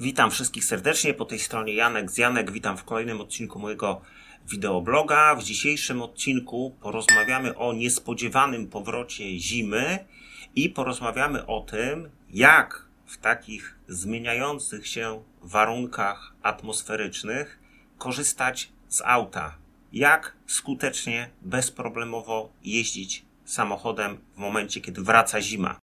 Witam wszystkich serdecznie, po tej stronie Janek z Janek. Witam w kolejnym odcinku mojego wideobloga. W dzisiejszym odcinku porozmawiamy o niespodziewanym powrocie zimy i porozmawiamy o tym, jak w takich zmieniających się warunkach atmosferycznych korzystać z auta. Jak skutecznie, bezproblemowo jeździć samochodem w momencie, kiedy wraca zima.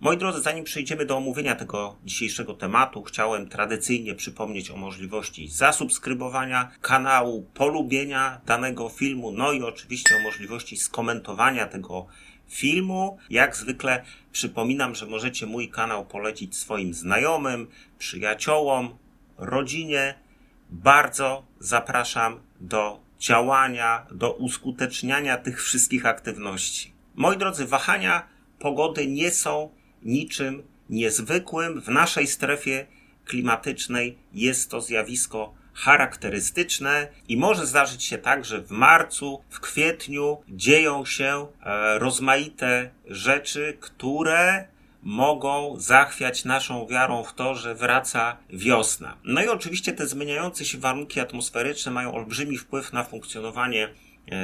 Moi drodzy, zanim przejdziemy do omówienia tego dzisiejszego tematu, chciałem tradycyjnie przypomnieć o możliwości zasubskrybowania kanału, polubienia danego filmu, no i oczywiście o możliwości skomentowania tego filmu. Jak zwykle przypominam, że możecie mój kanał polecić swoim znajomym, przyjaciołom, rodzinie. Bardzo zapraszam do działania, do uskuteczniania tych wszystkich aktywności. Moi drodzy, wahania pogody nie są niczym niezwykłym. W naszej strefie klimatycznej jest to zjawisko charakterystyczne i może zdarzyć się tak, że w marcu, w kwietniu dzieją się e, rozmaite rzeczy, które mogą zachwiać naszą wiarą w to, że wraca wiosna. No i oczywiście te zmieniające się warunki atmosferyczne mają olbrzymi wpływ na funkcjonowanie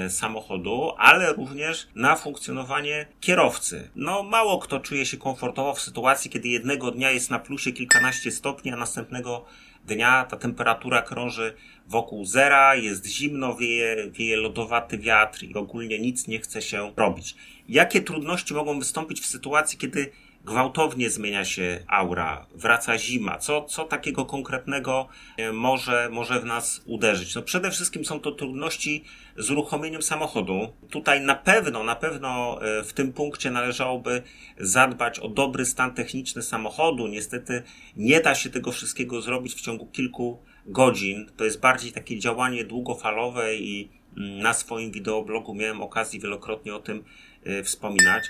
samochodu, ale również na funkcjonowanie kierowcy. No, mało kto czuje się komfortowo w sytuacji, kiedy jednego dnia jest na plusie kilkanaście stopni, a następnego dnia ta temperatura krąży wokół zera, jest zimno, wieje, wieje lodowaty wiatr i ogólnie nic nie chce się robić. Jakie trudności mogą wystąpić w sytuacji, kiedy gwałtownie zmienia się aura, wraca zima. Co, co takiego konkretnego e, może, może w nas uderzyć? No przede wszystkim są to trudności z uruchomieniem samochodu. Tutaj na pewno, na pewno e, w tym punkcie należałoby zadbać o dobry stan techniczny samochodu. Niestety nie da się tego wszystkiego zrobić w ciągu kilku godzin. To jest bardziej takie działanie długofalowe i mm, na swoim wideoblogu miałem okazję wielokrotnie o tym e, wspominać.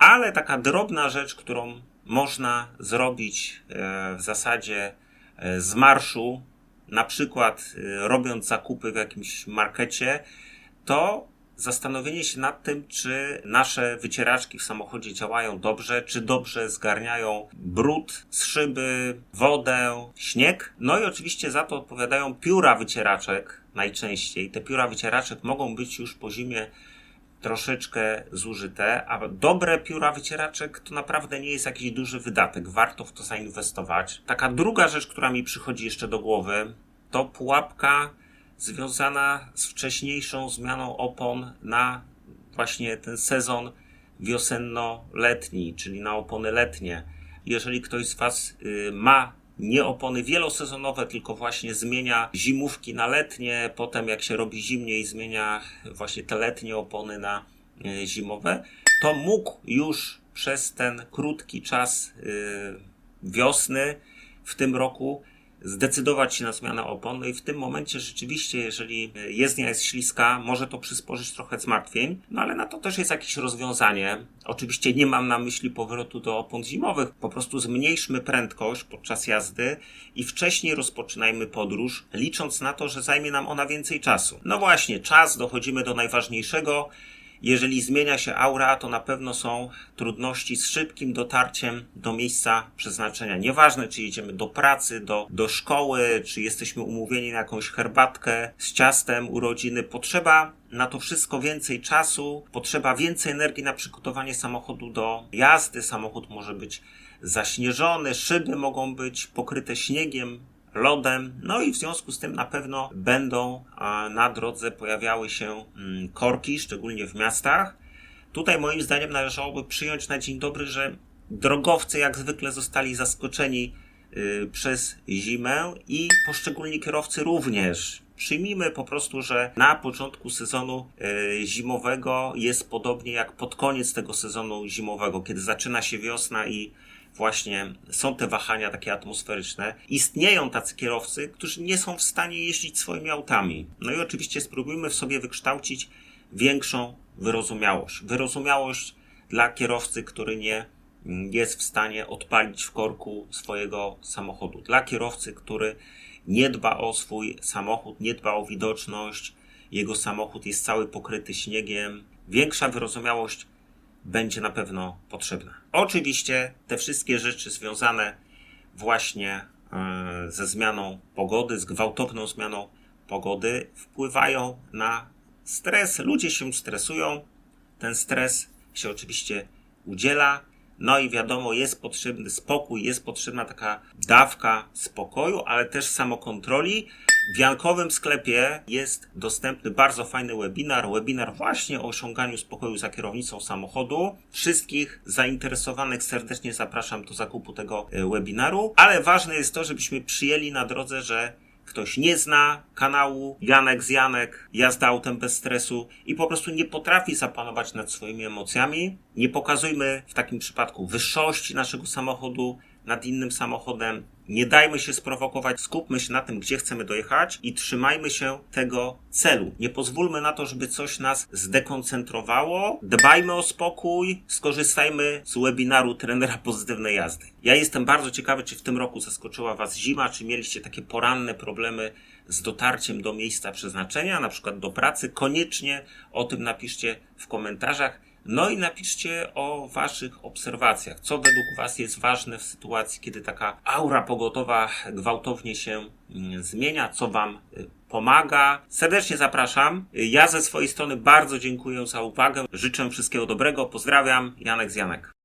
Ale taka drobna rzecz, którą można zrobić e, w zasadzie e, z marszu, na przykład e, robiąc zakupy w jakimś markecie, to zastanowienie się nad tym, czy nasze wycieraczki w samochodzie działają dobrze, czy dobrze zgarniają brud z szyby, wodę, śnieg. No i oczywiście za to odpowiadają pióra wycieraczek najczęściej. Te pióra wycieraczek mogą być już po zimie troszeczkę zużyte, a dobre pióra wycieraczek to naprawdę nie jest jakiś duży wydatek. Warto w to zainwestować. Taka druga rzecz, która mi przychodzi jeszcze do głowy, to pułapka związana z wcześniejszą zmianą opon na właśnie ten sezon wiosenno-letni, czyli na opony letnie. Jeżeli ktoś z Was y, ma nie opony wielosezonowe, tylko właśnie zmienia zimówki na letnie, potem jak się robi zimniej, zmienia właśnie te letnie opony na e, zimowe, to mógł już przez ten krótki czas e, wiosny w tym roku zdecydować się na zmianę opon. No i w tym momencie rzeczywiście, jeżeli jezdnia jest śliska, może to przysporzyć trochę zmartwień, no ale na to też jest jakieś rozwiązanie. Oczywiście nie mam na myśli powrotu do opon zimowych, po prostu zmniejszmy prędkość podczas jazdy i wcześniej rozpoczynajmy podróż, licząc na to, że zajmie nam ona więcej czasu. No właśnie, czas, dochodzimy do najważniejszego. Jeżeli zmienia się aura, to na pewno są trudności z szybkim dotarciem do miejsca przeznaczenia. Nieważne, czy jedziemy do pracy, do, do szkoły, czy jesteśmy umówieni na jakąś herbatkę z ciastem urodziny. Potrzeba na to wszystko więcej czasu, potrzeba więcej energii na przygotowanie samochodu do jazdy. Samochód może być zaśnieżony, szyby mogą być pokryte śniegiem, lodem. No i w związku z tym na pewno będą na drodze pojawiały się mm, korki, szczególnie w miastach. Tutaj moim zdaniem należałoby przyjąć na dzień dobry, że drogowcy jak zwykle zostali zaskoczeni y, przez zimę i poszczególni kierowcy również. Przyjmijmy po prostu, że na początku sezonu y, zimowego jest podobnie jak pod koniec tego sezonu zimowego, kiedy zaczyna się wiosna i właśnie są te wahania takie atmosferyczne. Istnieją tacy kierowcy, którzy nie są w stanie jeździć swoimi autami. No i oczywiście spróbujmy w sobie wykształcić większą wyrozumiałość. Wyrozumiałość dla kierowcy, który nie jest w stanie odpalić w korku swojego samochodu. Dla kierowcy, który nie dba o swój samochód, nie dba o widoczność, jego samochód jest cały pokryty śniegiem. Większa wyrozumiałość będzie na pewno potrzebna. Oczywiście te wszystkie rzeczy związane właśnie e, ze zmianą pogody, z gwałtowną zmianą pogody wpływają na stres. Ludzie się stresują, ten stres się oczywiście udziela. No i wiadomo, jest potrzebny spokój, jest potrzebna taka dawka spokoju, ale też samokontroli. W Jankowym sklepie jest dostępny bardzo fajny webinar, webinar właśnie o osiąganiu spokoju za kierownicą samochodu. Wszystkich zainteresowanych serdecznie zapraszam do zakupu tego e, webinaru, ale ważne jest to, żebyśmy przyjęli na drodze, że ktoś nie zna kanału Janek z Janek, jazda autem bez stresu i po prostu nie potrafi zapanować nad swoimi emocjami, nie pokazujmy w takim przypadku wyższości naszego samochodu nad innym samochodem, nie dajmy się sprowokować, skupmy się na tym, gdzie chcemy dojechać i trzymajmy się tego celu. Nie pozwólmy na to, żeby coś nas zdekoncentrowało. Dbajmy o spokój, skorzystajmy z webinaru trenera pozytywnej jazdy. Ja jestem bardzo ciekawy, czy w tym roku zaskoczyła Was zima, czy mieliście takie poranne problemy z dotarciem do miejsca przeznaczenia, na przykład do pracy. Koniecznie o tym napiszcie w komentarzach. No i napiszcie o Waszych obserwacjach. Co według Was jest ważne w sytuacji, kiedy taka aura pogotowa gwałtownie się mm, zmienia? Co Wam y, pomaga? Serdecznie zapraszam. Ja ze swojej strony bardzo dziękuję za uwagę. Życzę wszystkiego dobrego. Pozdrawiam. Janek z Janek.